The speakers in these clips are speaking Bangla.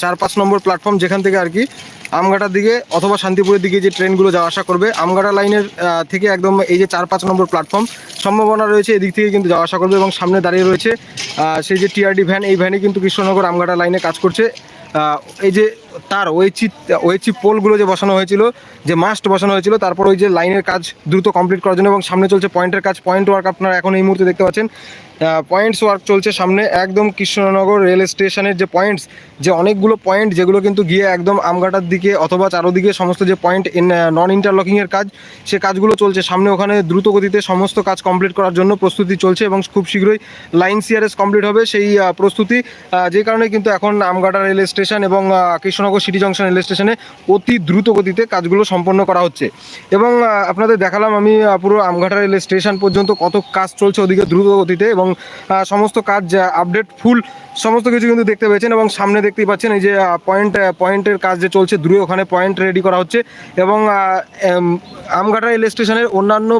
চার পাঁচ নম্বর প্ল্যাটফর্ম যেখান থেকে আর কি আমঘাটার দিকে অথবা শান্তিপুরের দিকে যে ট্রেনগুলো যাওয়া আসা করবে আমঘাটা লাইনের থেকে একদম এই যে চার পাঁচ নম্বর প্ল্যাটফর্ম সম্ভাবনা রয়েছে এদিক থেকে কিন্তু যাওয়া আসা করবে এবং সামনে দাঁড়িয়ে রয়েছে সেই যে টিআরডি ভ্যান এই ভ্যানে কিন্তু কৃষ্ণনগর আমঘাটা লাইনে কাজ করছে। এই যে তার ওয়েচি ওয়েচি পোলগুলো যে বসানো হয়েছিল যে মাস্ট বসানো হয়েছিল তারপর ওই যে লাইনের কাজ দ্রুত কমপ্লিট করার জন্য এবং সামনে চলছে পয়েন্টের কাজ পয়েন্ট ওয়ার্ক আপনারা এখন এই মুহূর্তে দেখতে পাচ্ছেন। পয়েন্টস ওয়ার্ক চলছে সামনে একদম কৃষ্ণনগর রেল স্টেশনের যে পয়েন্টস যে অনেকগুলো পয়েন্ট যেগুলো কিন্তু গিয়ে একদম আমঘাটার দিকে অথবা চারোদিকে সমস্ত যে পয়েন্ট নন ইন্টারলকিংয়ের কাজ সে কাজগুলো চলছে। সামনে ওখানে দ্রুত গতিতে সমস্ত কাজ কমপ্লিট করার জন্য প্রস্তুতি চলছে এবং খুব শীঘ্রই লাইন সিআরএস কমপ্লিট হবে সেই প্রস্তুতি। যে কারণে কিন্তু এখন আমঘাটা রেল স্টেশন এবং আহ, কৃষ্ণনগর সিটি জংশন রেল স্টেশনে অতি দ্রুত গতিতে কাজগুলো সম্পন্ন করা হচ্ছে। এবং আপনাদের দেখালাম আমি পুরো আমঘাটা রেল স্টেশন পর্যন্ত কত কাজ চলছে ওদিকে দ্রুত গতিতে এবং সমস্ত কাজ আপডেট ফুল সমস্ত কিছু কিন্তু দেখতে পেয়েছেন এবং সামনে দেখতেই পাচ্ছেন এই যে পয়েন্ট পয়েন্টের কাজ যে চলছে দ্রুত ওখানে পয়েন্ট রেডি করা হচ্ছে এবং আমঘাটা রেল স্টেশনের অন্যান্য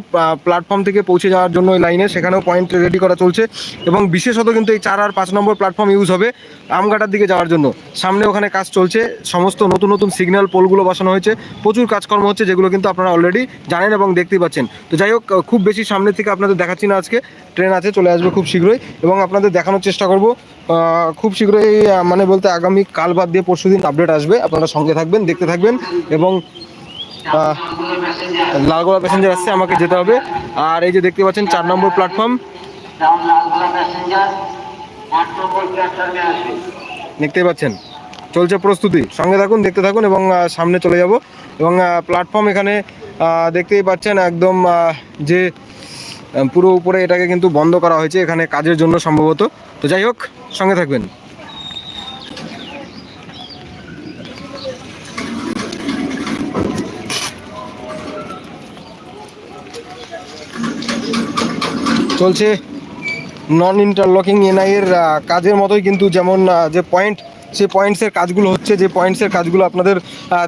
প্ল্যাটফর্ম থেকে পৌঁছে যাওয়ার জন্য ওই লাইনে সেখানেও পয়েন্ট রেডি করা চলছে এবং বিশেষত কিন্তু এই চার আর পাঁচ নম্বর প্ল্যাটফর্ম ইউজ হবে আমঘাটার দিকে যাওয়ার জন্য। সামনে ওখানে কাজ চলছে সমস্ত নতুন নতুন সিগন্যাল পোলগুলো বসানো হয়েছে। প্রচুর কাজকর্ম হচ্ছে যেগুলো কিন্তু আপনারা অলরেডি জানেন এবং দেখতেই পাচ্ছেন। তো যাই হোক খুব বেশি সামনে থেকে আপনাদের দেখাচ্ছি না আজকে। ট্রেন আছে চলে আসবে খুব শীঘ্রই এবং আপনাদের দেখানোর চেষ্টা করব। খুব শীঘ্রই মানে বলতে আগামী কাল বাদ দিয়ে পরশু দিন আপডেট আসবে। আপনারা সঙ্গে থাকবেন দেখতে থাকবেন এবং লালগোলা প্যাসেঞ্জার আসছে আমাকে যেতে হবে। আর এই যে দেখতে পাচ্ছেন চার নম্বর প্ল্যাটফর্ম দেখতেই পাচ্ছেন। চলছে প্রস্তুতি। সঙ্গে থাকুন, দেখতে থাকুন এবং সামনে চলে যাব। এবং প্ল্যাটফর্ম এখানে দেখতেই পাচ্ছেন একদম যে পুরো উপরে এটাকে কিন্তু বন্ধ করা হয়েছে এখানে কাজের জন্য সম্ভবত। তো যাই হোক, সঙ্গে থাকবেন। চলছে নন ইন্টারলকিং এনআইয়ের কাজের মতোই কিন্তু যেমন যে পয়েন্ট সেই পয়েন্টসের কাজগুলো হচ্ছে, যে পয়েন্টসের কাজগুলো আপনাদের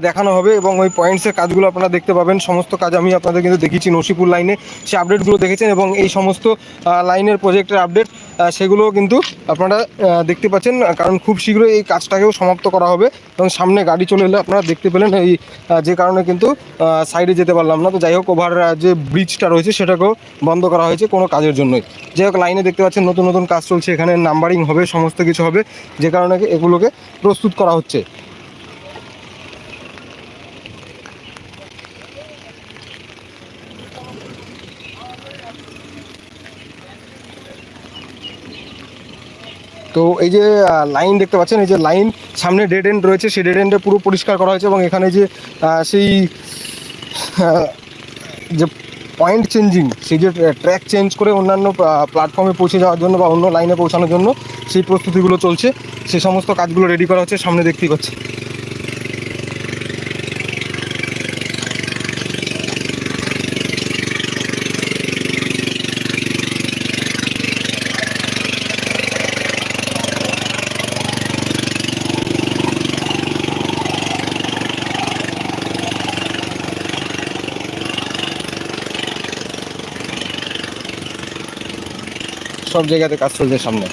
দেখানো হবে এবং ওই পয়েন্টসের কাজগুলো আপনারা দেখতে পাবেন। সমস্ত কাজ আমি আপনাদের কিন্তু দেখেছি নসিপুর লাইনে সেই আপডেটগুলো দেখেছেন এবং এই সমস্ত লাইনের প্রজেক্টের আপডেট সেগুলোও কিন্তু আপনারা দেখতে পাচ্ছেন। কারণ খুব শীঘ্রই এই কাজটাকেও সমাপ্ত করা হবে এবং সামনে গাড়ি চলে এলে আপনারা দেখতে পেলেন এই যে কারণে কিন্তু সাইডে যেতে পারলাম না। তো যাই হোক ওভার যে ব্রিজটা রয়েছে, সেটাকেও বন্ধ করা হয়েছে কোনো কাজের জন্যই। যাই হোক লাইনে দেখতে পাচ্ছেন নতুন নতুন কাজ চলছে। এখানে নাম্বারিং হবে, সমস্ত কিছু হবে। যে কারণে এগুলোকে প্রস্তুত করা হচ্ছে। তো এই যে লাইন দেখতে পাচ্ছেন, এই যে লাইন সামনে ডেড এন্ড রয়েছে, সেই ডেড এন্ডে পুরো পরিষ্কার করা হয়েছে এবং এখানে যে সেই যে পয়েন্ট চেঞ্জিং সেই যে ট্র্যাক চেঞ্জ করে অন্যান্য প্ল্যাটফর্মে পৌঁছে যাওয়ার জন্য বা অন্য লাইনে পৌঁছানোর জন্য সেই প্রস্তুতিগুলো চলছে। সেই সমস্ত কাজগুলো রেডি করা হচ্ছে, সামনে দেখতেই পাচ্ছি। সব জায়গাতে কাজ চলছে সামনে।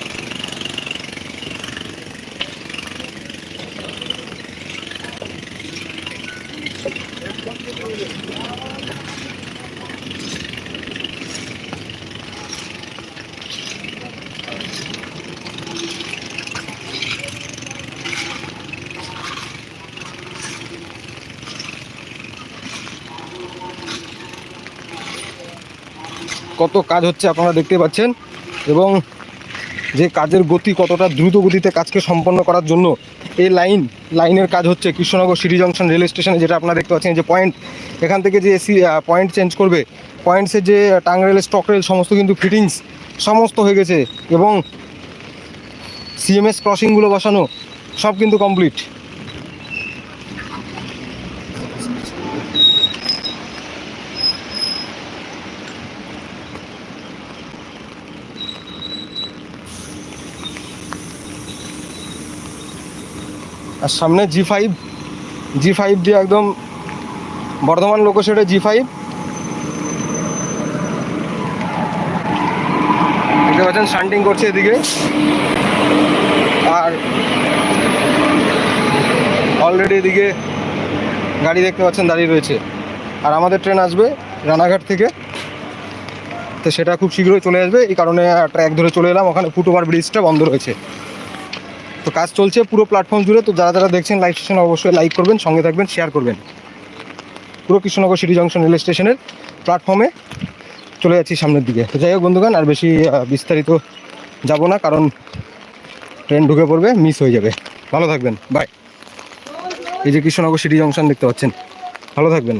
কত কাজ হচ্ছে আপনারা দেখতে পাচ্ছেন? এবং যে কাজের গতি কতটা দ্রুত গতিতে কাজকে সম্পন্ন করার জন্য এই লাইন, লাইনের কাজ হচ্ছে কৃষ্ণনগর সিটি জংশন রেল স্টেশনে, যেটা আপনারা দেখতে পাচ্ছেন যে পয়েন্ট এখান থেকে যে এসি পয়েন্ট চেঞ্জ করবে পয়েন্টসের যে টাং রেল, স্টক রেল, সমস্ত কিন্তু ফিটিংস সমস্ত হয়ে গেছে এবং সিএমএস ক্রসিংগুলো বসানো সব কিন্তু কমপ্লিট আর সামনে জি ফাইভ জি ফাইভ দিয়ে একদম বর্ধমান লোকোশেডে জি ফাইভ দেখতে পাচ্ছেন শান্টিং করছে এদিকে। আর অলরেডি এদিকে গাড়ি দেখতে পাচ্ছেন, দাঁড়িয়ে রয়েছে। আর আমাদের ট্রেন আসবে রানাঘাট থেকে। তো সেটা খুব শীঘ্রই চলে আসবে। এই কারণে ট্র্যাক ধরে চলে এলাম। ওখানে ফুটওভার ব্রিজটা বন্ধ রয়েছে। তো কাজ চলছে পুরো প্ল্যাটফর্ম জুড়ে। তো যারা যারা দেখছেন লাইভ স্টেশন অবশ্যই লাইক করবেন, সঙ্গে থাকবেন শেয়ার করবেন। পুরো কৃষ্ণনগর সিটি জংশন রেল স্টেশনের প্ল্যাটফর্মে চলে যাচ্ছি সামনের দিকে। তো যাই হোক বন্ধুগান আর বেশি বিস্তারিত যাব না, কারণ ট্রেন ঢুকে পড়বে মিস হয়ে যাবে। ভালো থাকবেন বাই এই যে কৃষ্ণনগর সিটি জংশন দেখতে পাচ্ছেন, ভালো থাকবেন।